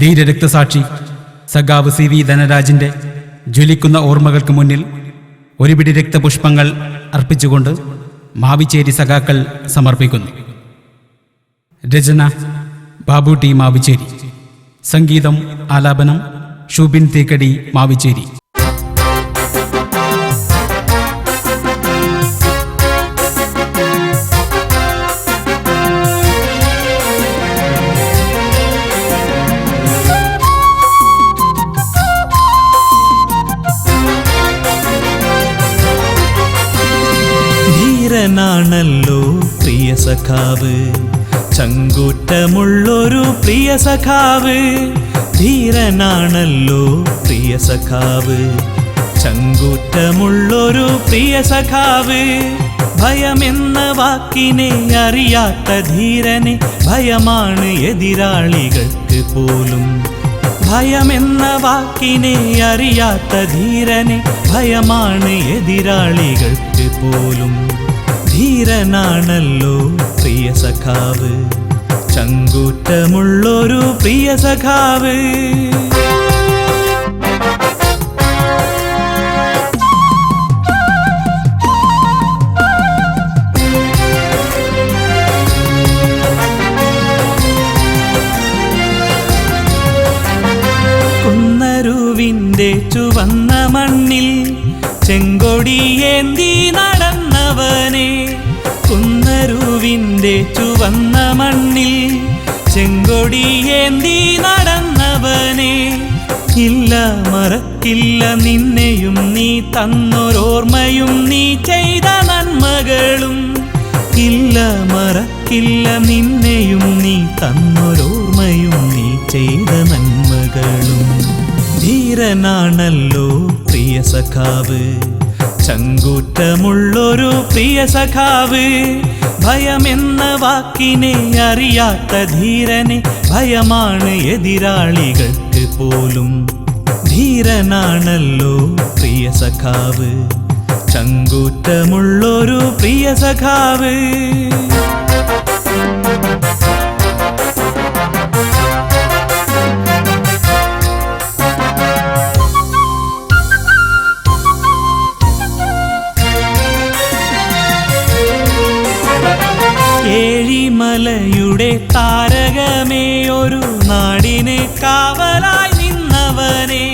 ധീരരക്തസാക്ഷി സഖാവ് C V ധനരാജിന്റെ ജ്വലിക്കുന്ന ഓർമ്മകൾക്ക് മുന്നിൽ ഒരുപിടി രക്തപുഷ്പങ്ങൾ അർപ്പിച്ചുകൊണ്ട് മാവിച്ചേരി സഖാക്കൾ സമർപ്പിക്കുന്നു. രചന ബാബു ടി മാവിച്ചേരി. സംഗീതം ആലാപനം ഷൂബിൻ തേക്കടി മാവിച്ചേരി. ധീരനാണല്ലോ പ്രിയ സഖാവ്. ചങ്കൂറ്റമുള്ളൊരു പ്രിയ സഖാവ്. ധീരനാണല്ലോ പ്രിയ സഖാവ്. ചങ്കൂറ്റമുള്ളൊരു പ്രിയ സഖാവ്. ഭയമെന്ന വാക്കിനെ അറിയാത്ത ധീരനെ ഭയമാണ് എതിരാളികൾക്ക് പോലും. ഭയമെന്ന വാക്കിനെ അറിയാത്ത ധീരനെ ഭയമാണ് എതിരാളികൾക്ക് പോലും. ധീരനാണല്ലോ പ്രിയ സഖാവ്. ചങ്കൂറ്റമുള്ളൊരു പ്രിയ സഖാവ്. ചുവന്ന മണ്ണിൽ ചെങ്കൊടിയേന്തി നടന്നവനെ കുന്നരുവിന്റെ ചുവന്ന മണ്ണിൽ ചെങ്കൊടിയേന്തി നടന്നവനെ ഇല്ല മറക്കില്ല നിന്നെയും നീ തന്നൊരോർമ്മയും നീ ചെയ്ത നന്മകളും. ഇല്ല മറക്കില്ല നിന്നെയും നീ തന്നൊരോർമ്മയും നീ ചെയ്ത നന്മകളും. ധീരനാണല്ലോ പ്രിയ സഖാവ്. ചങ്കൂറ്റമുള്ളൊരു പ്രിയ സഖാവ്. ഭയമെന്ന വാക്കിനെ അറിയാത്ത ധീരനെ ഭയമാണ് എതിരാളികൾക്ക് പോലും. ധീരനാണല്ലോ പ്രിയ സഖാവ്. ചങ്കൂറ്റമുള്ളൊരു പ്രിയ സഖാവ്. ഏഴിമലയുടെ താരകമേ ഒരു നാടിനെ കാവലായി നിന്നവനെ.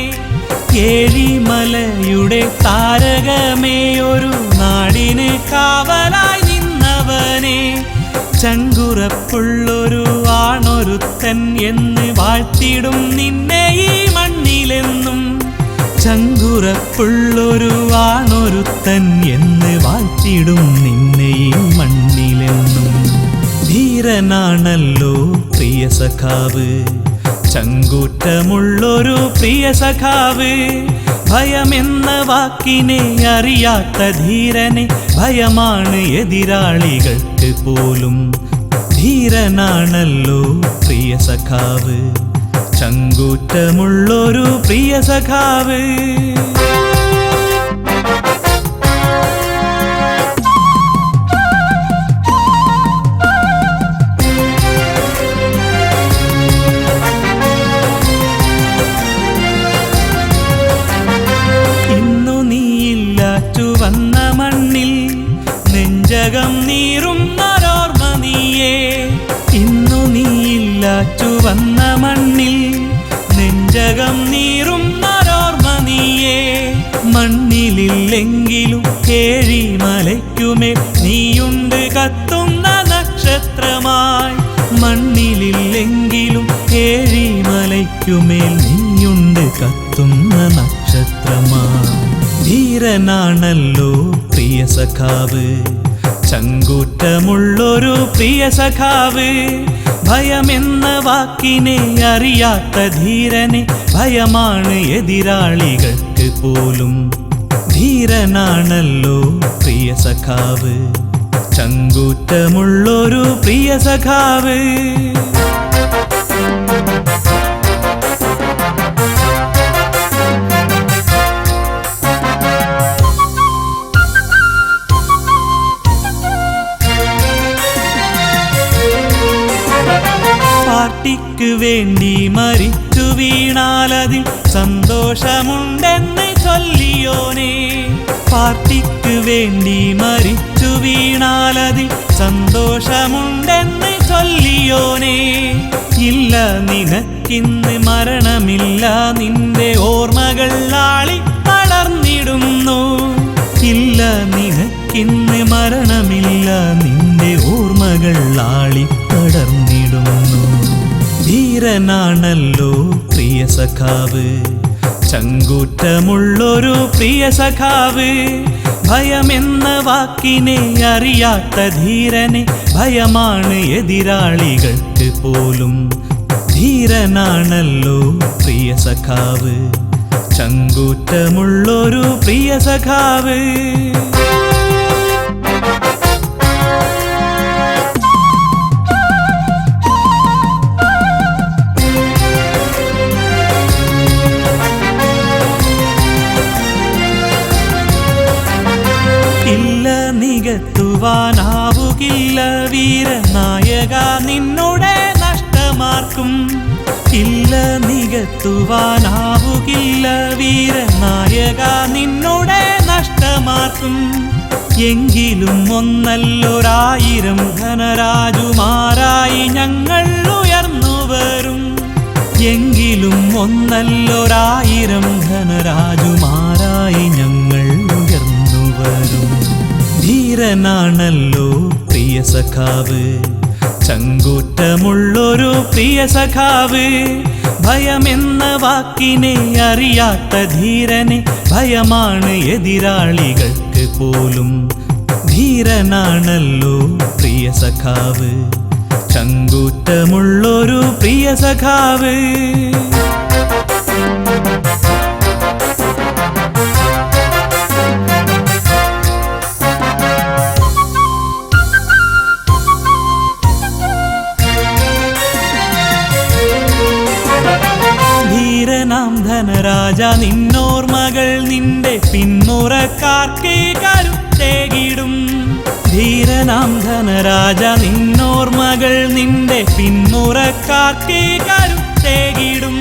ഏഴിമലയുടെ താരകമേ ഒരു നാടിന് കാവലായി നിന്നവനെ. ചങ്കുറപ്പുള്ളൊരു ആണൊരുത്തൻ എന്ന് വാഴ്ത്തിടും നിന്നെ ഈ മണ്ണിലെന്നും. ചങ്കുറപ്പുള്ളൊരു ആണൊരുത്തൻ എന്ന് വാഴ്ത്തിടും നിന്നെ ഈ മണ്ണിലെന്നും ധീരനാണല്ലോ പ്രിയ സഖാവ്. ചങ്കൂറ്റമുള്ളൊരു പ്രിയ സഖാവ്. ഭയമെന്ന വാക്കിനെ അറിയാത്ത ധീരനെ ഭയമാണ് എതിരാളികൾക്ക് പോലും. ധീരനാണല്ലോ പ്രിയ സഖാവ്. ചങ്കൂറ്റമുള്ളൊരു പ്രിയ സഖാവ്. ചുവന്ന മണ്ണിൽ നെഞ്ചകം നീറും നരോർമനിയേ മണ്ണിലില്ലെങ്കിലും കേഴി മലയ്ക്കുമേൽ നീയുണ്ട് കത്തുന്ന നക്ഷത്രമായി. മണ്ണിലില്ലെങ്കിലും കേഴി മലയ്ക്കുമേൽ നീയുണ്ട് കത്തുന്ന നക്ഷത്രമായി. ധീരനാണല്ലോ പ്രിയ സഖാവ്. ചങ്കൂറ്റമുള്ളൊരു പ്രിയ സഖാവ്. ഭയമെന്ന വാക്കിനെ അറിയാത്ത ധീരനെ ഭയമാണ് എതിരാളികൾക്ക് പോലും. ധീരനാണല്ലോ പ്രിയ സഖാവ്. ചങ്കൂറ്റമുള്ളൊരു പ്രിയ സഖാവ്. വേണ്ടി മരിച്ചു വീണാലതിൽ സന്തോഷമുണ്ടെന്ന് ചൊല്ലിയോനെ. പാർട്ടിക്ക് വേണ്ടി മരിച്ചു വീണാലതിൽ സന്തോഷമുണ്ടെന്ന് ചൊല്ലിയോനെ. ഇല്ല നിനക്കിന്ന് മരണമില്ല നിന്റെ ഓർമ്മകൾ ആളി പടർന്നിടുന്നു ഇല്ല നിനക്കിന്ന് മരണമില്ല നിന്റെ ഓർമ്മകൾ ആളി ധീരനാണല്ലോ പ്രിയ സഖാവ്. ചങ്കൂറ്റമുള്ളൊരു പ്രിയ സഖാവ്. ഭയമെന്ന വാക്കിനെ അറിയാത്ത ധീരനെ ഭയമാണ് എതിരാളികൾക്ക് പോലും. ധീരനാണല്ലോ പ്രിയ സഖാവ്. ചങ്കൂറ്റമുള്ളൊരു പ്രിയ സഖാവ്. നികത്തുവാനാവുകില്ല വീരനായക. നിന്നുടെ നഷ്ടമാർക്കും ഇല്ല നികത്തുവാനാവുകില്ല വീരനായക. നിന്നുടെ നഷ്ടമാർക്കും എങ്കിലും ഒന്നല്ലൊരായിരം ധനരാജുമാരായി ഞങ്ങൾ ഉയർന്നു വരും. എങ്കിലും ഒന്നല്ലൊരായിരം ധനരാജുമാരായി ഞങ്ങൾ ധീരനാണല്ലോ പ്രിയ സഖാവ്. ചങ്കൂറ്റമുള്ളൊരു പ്രിയ സഖാവ്. ഭയമെന്ന വാക്കിനെ അറിയാത്ത ധീരനെ ഭയമാണ് എതിരാളികൾക്ക് പോലും. ധീരനാണല്ലോ പ്രിയ സഖാവ്. ചങ്കൂറ്റമുള്ളൊരു പ്രിയ സഖാവ്. ധീരനാം ധനരാജ നിന്നോർമകൾ നിന്റെ പിന്മുറക്കാർക്കേ കരുത്തേകിടും ധീരനാം ധനരാജ നിന്നോർമകൾ നിന്റെ പിന്മുറക്കാർക്കേ കരുത്തേകിടും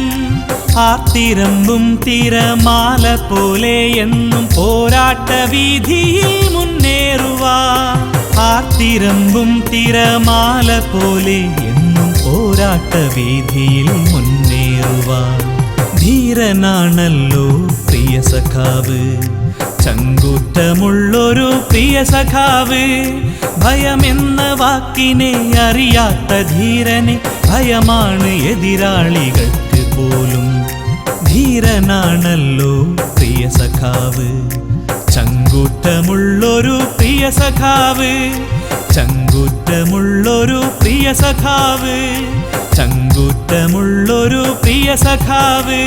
ആർത്തിരമ്പും തിരമാല പോലെ എന്നും പോരാട്ട വീതിയിൽ മുന്നേറുവാ ആർത്തിരമ്പും തിരമാല പോലെ എന്നും പോരാട്ട വീതിയിൽ മുന്നേറുവാൻ ധീരനാണല്ലോ പ്രിയ സഖാവ്. ചങ്കൂറ്റമുള്ളൊരു പ്രിയ സഖാവ്. ഭയമെന്ന വാക്കിനെ അറിയാത്ത ധീരനെ ഭയമാണ് എതിരാളികൾക്ക് പോലും. ധീരനാണല്ലോ പ്രിയ സഖാവ്. ചങ്കൂറ്റമുള്ളൊരു പ്രിയ സഖാവ്. ചങ്കൂറ്റമുള്ളൊരു പ്രിയ സഖാവ്. ചങ്കൂറ്റമുള്ളൊരു പ്രിയ സഖാവ്.